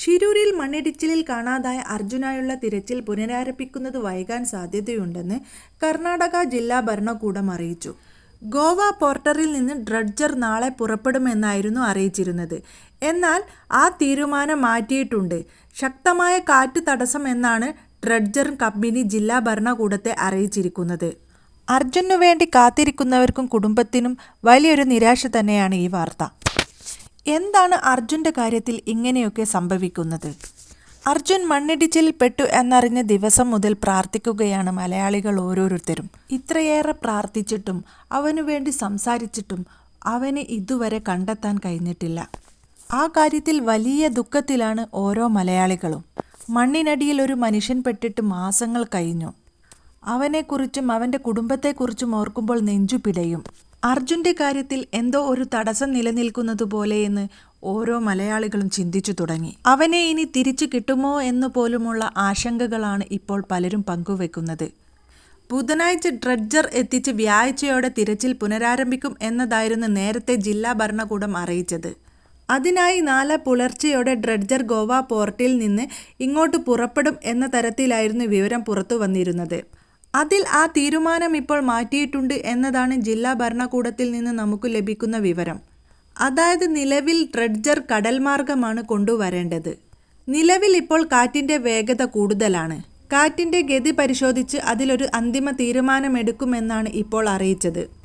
ഷിരൂരിൽ മണ്ണിടിച്ചിലിൽ കാണാതായ അർജുനായുള്ള തിരച്ചിൽ പുനരാരംഭിക്കുന്നത് വൈകാൻ സാധ്യതയുണ്ടെന്ന് കർണാടക ജില്ലാ ഭരണകൂടം അറിയിച്ചു. ഗോവ പോർട്ടറിൽ നിന്ന് ഡ്രഡ്ജർ നാളെ പുറപ്പെടുമെന്നായിരുന്നു അറിയിച്ചിരുന്നത്. എന്നാൽ ആ തീരുമാനം മാറ്റിയിട്ടുണ്ട്. ശക്തമായ കാറ്റ് തടസ്സം എന്നാണ് ഡ്രഡ്ജർ കമ്പനി ജില്ലാ ഭരണകൂടത്തെ അറിയിച്ചിരിക്കുന്നത്. അർജുനു വേണ്ടി കാത്തിരിക്കുന്നവർക്കും കുടുംബത്തിനും വലിയൊരു നിരാശ തന്നെയാണ് ഈ വാർത്ത. എന്താണ് അർജുന്റെ കാര്യത്തിൽ ഇങ്ങനെയൊക്കെ സംഭവിക്കുന്നത്? അർജുൻ മണ്ണിടിച്ചിൽ പെട്ടു എന്നറിഞ്ഞ ദിവസം മുതൽ പ്രാർത്ഥിക്കുകയാണ് മലയാളികൾ ഓരോരുത്തരും. ഇത്രയേറെ പ്രാർത്ഥിച്ചിട്ടും അവനു വേണ്ടി സംസാരിച്ചിട്ടും അവനെ ഇതുവരെ കണ്ടെത്താൻ കഴിഞ്ഞിട്ടില്ല. ആ കാര്യത്തിൽ വലിയ ദുഃഖത്തിലാണ് ഓരോ മലയാളികളും. മണ്ണിനടിയിൽ ഒരു മനുഷ്യൻ പെട്ടിട്ട് മാസങ്ങൾ കഴിഞ്ഞു. അവനെക്കുറിച്ചും അവന്റെ കുടുംബത്തെക്കുറിച്ചും ഓർക്കുമ്പോൾ നെഞ്ചു പിടയും. അർജുന്റെ കാര്യത്തിൽ എന്തോ ഒരു തടസ്സം നിലനിൽക്കുന്നത് പോലെയെന്ന് ഓരോ മലയാളികളും ചിന്തിച്ചു തുടങ്ങി. അവനെ ഇനി തിരിച്ചു കിട്ടുമോ എന്ന് പോലുമുള്ള ആശങ്കകളാണ് ഇപ്പോൾ പലരും പങ്കുവെക്കുന്നത്. ബുധനാഴ്ച ഡ്രഡ്ജർ എത്തിച്ച് വ്യാഴ്ചയോടെ തിരച്ചിൽ പുനരാരംഭിക്കും എന്നതായിരുന്നു നേരത്തെ ജില്ലാ ഭരണകൂടം അറിയിച്ചത്. അതിനായി നാളെ പുലർച്ചെയോടെ ഡ്രഡ്ജർ ഗോവ പോർട്ടിൽ നിന്ന് ഇങ്ങോട്ട് പുറപ്പെടും എന്ന തരത്തിലായിരുന്നു വിവരം പുറത്തു വന്നിരുന്നത്. അതിൽ ആ തീരുമാനം ഇപ്പോൾ മാറ്റിയിട്ടുണ്ട് എന്നതാണ് ജില്ലാ ഭരണകൂടത്തിൽ നിന്ന് നമുക്ക് ലഭിക്കുന്ന വിവരം. അതായത് നിലവിൽ ഡ്രഡ്ജർ കടൽ മാർഗമാണ് കൊണ്ടുവരേണ്ടത്. നിലവിൽ ഇപ്പോൾ കാറ്റിന്റെ വേഗത കൂടുതലാണ്. കാറ്റിന്റെ ഗതി പരിശോധിച്ച് അതിലൊരു അന്തിമ തീരുമാനമെടുക്കുമെന്നാണ് ഇപ്പോൾ അറിയിച്ചത്.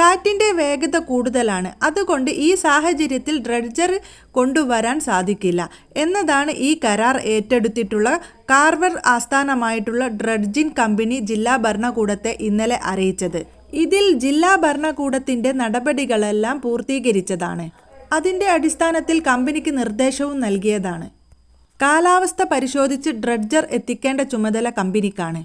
കാറ്റിന്റെ വേഗത കൂടുതലാണ്. അതുകൊണ്ട് ഈ സാഹചര്യത്തിൽ ഡ്രഡ്ജർ കൊണ്ടുവരാൻ സാധിക്കില്ല. എന്നതാണ് ഈ കരാർ ഏറ്റെടുത്തിട്ടുള്ള കാർവർ ആസ്ഥാനമായിട്ടുള്ള ഡ്രഡ്ജിംഗ് കമ്പനി ജില്ലാ ഭരണകൂടത്തെ ഇന്നലെ അറിയിച്ചത്. ഇതിൽ ജില്ലാ ഭരണകൂടത്തിന്റെ നടപടികളെല്ലാം പൂർത്തീകരിച്ചതാണ്. അതിന്റെ അടിസ്ഥാനത്തിൽ കമ്പനിക്ക് നിർദ്ദേശവും നൽകിയതാണ്. കാലാവസ്ഥ പരിശോധിച്ച് ഡ്രഡ്ജർ എത്തിക്കേണ്ട ചുമതല കമ്പനിക്കാണ്.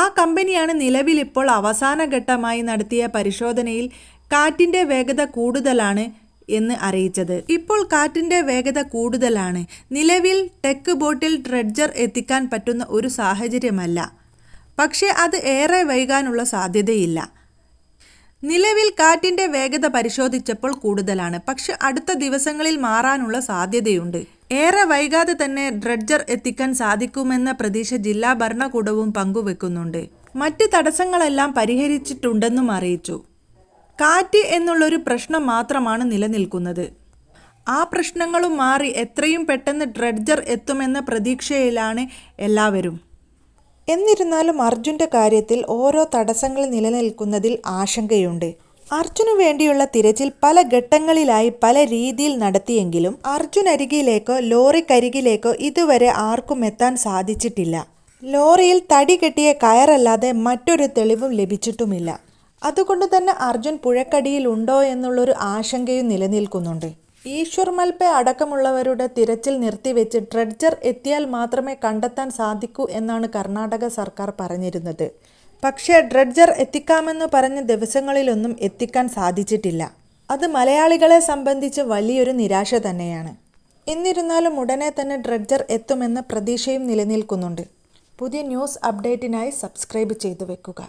ആ കമ്പനിയാണ് നിലവിലിപ്പോൾ അവസാന ഘട്ടമായി നടത്തിയ പരിശോധനയിൽ കാറ്റിന്റെ വേഗത കൂടുതലാണ് എന്ന് അറിയിച്ചത്. ഇപ്പോൾ കാറ്റിന്റെ വേഗത കൂടുതലാണ്. നിലവിൽ ടെക്ക് ബോട്ടിൽ ഡ്രഡ്ജർ എത്തിക്കാൻ പറ്റുന്ന ഒരു സാഹചര്യമല്ല. പക്ഷേ അത് ഏറെ വൈകാനുള്ള സാധ്യതയില്ല. നിലവിൽ കാറ്റിന്റെ വേഗത പരിശോധിച്ചപ്പോൾ കൂടുതലാണ്. പക്ഷെ അടുത്ത ദിവസങ്ങളിൽ മാറാനുള്ള സാധ്യതയുണ്ട്. ഏറെ വൈകാതെ തന്നെ ഡ്രഡ്ജർ എത്തിക്കാൻ സാധിക്കുമെന്ന പ്രതീക്ഷ ജില്ലാ ഭരണകൂടവും പങ്കുവെക്കുന്നുണ്ട്. മറ്റ് തടസ്സങ്ങളെല്ലാം പരിഹരിച്ചിട്ടുണ്ടെന്നും അറിയിച്ചു. കാറ്റ് എന്നുള്ളൊരു പ്രശ്നം മാത്രമാണ് നിലനിൽക്കുന്നത്. ആ പ്രശ്നങ്ങളും മാറി എത്രയും പെട്ടെന്ന് ഡ്രഡ്ജർ എത്തുമെന്ന പ്രതീക്ഷയിലാണ് എല്ലാവരും. എന്നിരുന്നാലും അർജുന്റെ കാര്യത്തിൽ ഓരോ തടസ്സങ്ങൾ നിലനിൽക്കുന്നതിൽ ആശങ്കയുണ്ട്. അർജുനു വേണ്ടിയുള്ള തിരച്ചിൽ പല ഘട്ടങ്ങളിലായി പല രീതിയിൽ നടത്തിയെങ്കിലും അർജുൻ അരികിലേക്കോ ലോറിക്കരികിലേക്കോ ഇതുവരെ ആർക്കും എത്താൻ സാധിച്ചിട്ടില്ല. ലോറിയിൽ തടി കെട്ടിയ കയറല്ലാതെ മറ്റൊരു തെളിവും ലഭിച്ചിട്ടുമില്ല. അതുകൊണ്ട് തന്നെ അർജുൻ പുഴക്കടിയിൽ ഉണ്ടോ എന്നുള്ളൊരു ആശങ്കയും നിലനിൽക്കുന്നുണ്ട്. ഈശ്വർ മൽപ്പ അടക്കമുള്ളവരുടെ തിരച്ചിൽ നിർത്തിവെച്ച് ഡ്രഡ്ജർ എത്തിയാൽ മാത്രമേ കണ്ടെത്താൻ സാധിക്കൂ എന്നാണ് കർണാടക സർക്കാർ പറഞ്ഞിരുന്നത്. പക്ഷേ ഡ്രഡ്ജർ എത്തിക്കാമെന്ന് പറഞ്ഞ ദിവസങ്ങളിലൊന്നും എത്തിക്കാൻ സാധിച്ചിട്ടില്ല. അത് മലയാളികളെ സംബന്ധിച്ച് വലിയൊരു നിരാശ തന്നെയാണ്. എന്നിരുന്നാലും ഉടനെ തന്നെ ഡ്രഡ്ജർ എത്തുമെന്ന പ്രതീക്ഷയും നിലനിൽക്കുന്നുണ്ട്. പുതിയ ന്യൂസ് അപ്ഡേറ്റിനായി സബ്സ്ക്രൈബ് ചെയ്തു വെക്കുക.